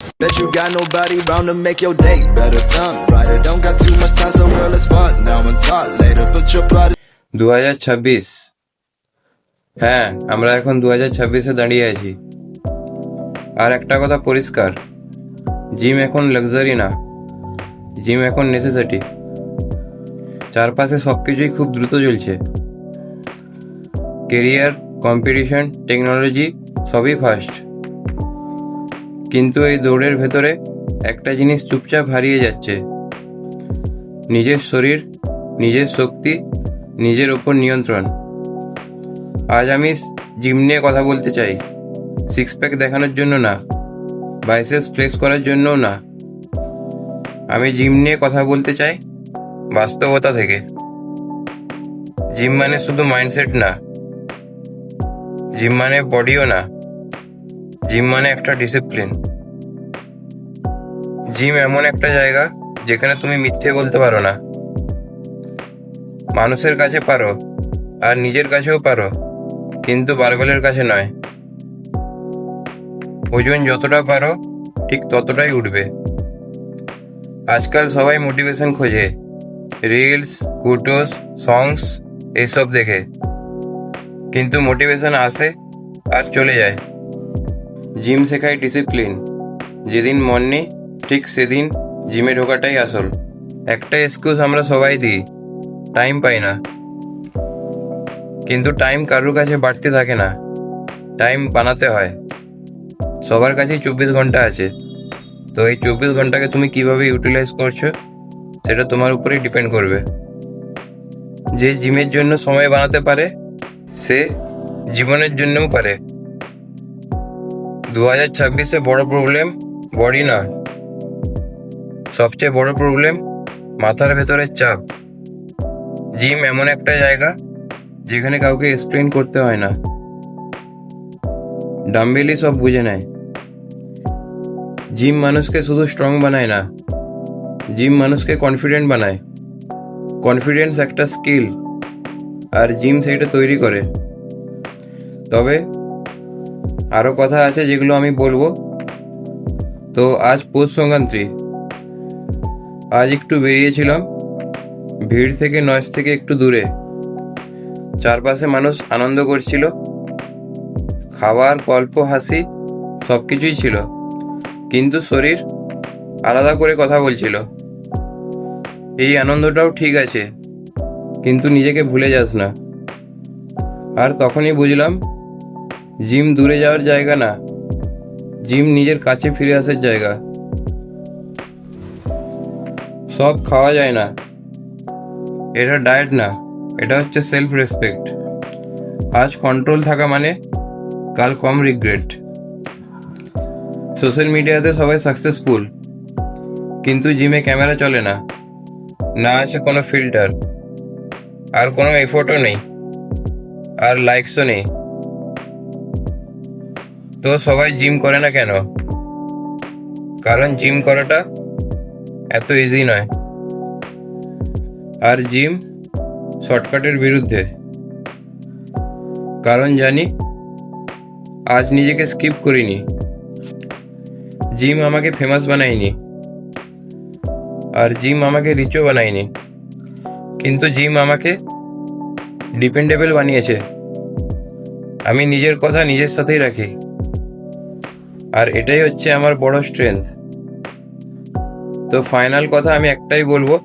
Bet you got nobody round to make your day better. Sun brighter, don't got too much time, so girl, it's fun. Now and talk later, put your pride. দু হাজার ছাব্বিশ হ্যাঁ আমরা এখন দু হাজার ছাব্বিশে দাঁড়িয়ে আছি আর একটা কথা পরিষ্কার জিম এখন লাক্সারি না জিম এখন নেসেসিটি চারপাশে সব কিছুই খুব দ্রুত চলছে কেরিয়ার কম্পিটিশন টেকনোলজি সবই ফাস্ট কিন্তু এই দৌড়ের ভেতরে একটা জিনিস চুপচাপ হারিয়ে যাচ্ছে। নিজের শরীর, নিজের শক্তি, নিজের ওপর নিয়ন্ত্রণ। আজ আমি জিম নিয়ে কথা বলতে চাই। সিক্স প্যাক দেখানোর জন্য না বাইসেস ফ্লেক্স করার জন্যও না। আমি জিম নিয়ে কথা বলতে চাই বাস্তবতা থেকে। জিম মানে শুধু মাইন্ডসেট না, জিম মানে বডিও না। জিম মানে একটা ডিসিপ্লিন জিম এমন একটা জায়গা যেখানে তুমি মিথ্যে বলতে পারো না। মানুষের কাছে পারো, আর নিজের কাছেও পারো, কিন্তু বারবেলের কাছে নয়। ওজন যতটা পারো, ঠিক ততটাই উঠবে। আজকাল সবাই মোটিভেশন খোঁজে। রিলস কুটোস সংস এসব দেখে। কিন্তু মোটিভেশন আসে আর চলে যায়। জিম শেখায় ডিসিপ্লিন। যেদিন মন নেই, ঠিক সেদিন জিমে ঢোকাটাই আসল। একটা এক্সকিউজ আমরা সবাই দিই। টাইম পাই না। কিন্তু টাইম কারুর কাছে বাড়তে থাকে না। টাইম বানাতে হয়। সবার কাছেই চব্বিশ ঘণ্টা আছে। তো এই চব্বিশ ঘন্টাকে তুমি কীভাবে ইউটিলাইজ করছ, সেটা তোমার উপরেই ডিপেন্ড করবে। যে জিমের জন্য সময় বানাতে পারে, সে জীবনের জন্যও পারে। দু হাজার ছাব্বিশে বড় প্রবলেম বডি না। সবচেয়ে বড় প্রবলেম মাথার ভেতরের চাপ। জিম এমন একটা জায়গা, যেখানে কাউকে এক্সপ্লেন করতে হয় না। ডাম্বেলই সব বুঝে নেয়। জিম মানুষকে শুধু স্ট্রং বানায় না জিম মানুষকে কনফিডেন্ট বানায়। কনফিডেন্স একটা স্কিল আর জিম সেইটা তৈরি করে। তবে আরও কথা আছে যেগুলো আমি বলব। তো আজ পৌষ সংক্রান্তি। আজ একটু বেরিয়েছিলাম। ভিড় থেকে নয়েজ থেকে একটু দূরে। চারপাশে মানুষ আনন্দ করছিল। খাবার, গল্প, হাসি সব কিছুই ছিল। কিন্তু শরীর আলাদা করে কথা বলছিল। এই আনন্দটাও ঠিক আছে। কিন্তু নিজেকে ভুলে যাস না। আর তখনই বুঝলাম জিম দূরে যাওয়ার জায়গা না। জিম নিজের কাছে ফিরে আসার জায়গা। সব খাওয়া যায় না। এটা ডায়েট না, এটা হচ্ছে সেলফ রেসপেক্ট আজ কন্ট্রোল থাকা মানে কাল কম রিগ্রেট। সোশ্যাল মিডিয়াতে সবাই সাকসেসফুল, কিন্তু জিমে ক্যামেরা চলে না। না আছে কোনো ফিল্টার, আর কোনো এফোর্টও নেই, আর লাইকসও নেই। তো সবাই জিম করে না কেন? কারণ জিম করাটা এত ইজি নয়। আর জিম শর্টকাটের বিরুদ্ধে। কারণ জানি, আজ নিজেকে স্কিপ করিনি। জিম আমাকে ফেমাস বানায়নি। আর জিম আমাকে রিচও বানায়নি। কিন্তু জিম আমাকে ডিপেন্ডেবল বানিয়েছে। আমি নিজের কথা নিজের সাথেই রাখি। আর এটাই হচ্ছে আমার বড় স্ট্রেংথ তো ফাইনাল কথা আমি একটাই বলব,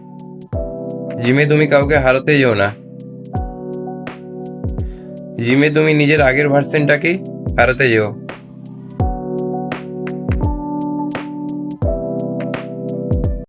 জিমে তুমি কাউকে হারাতে যেও না। জিমে তুমি নিজের আগের ভার্সেনটাকেই হারাতে যেও।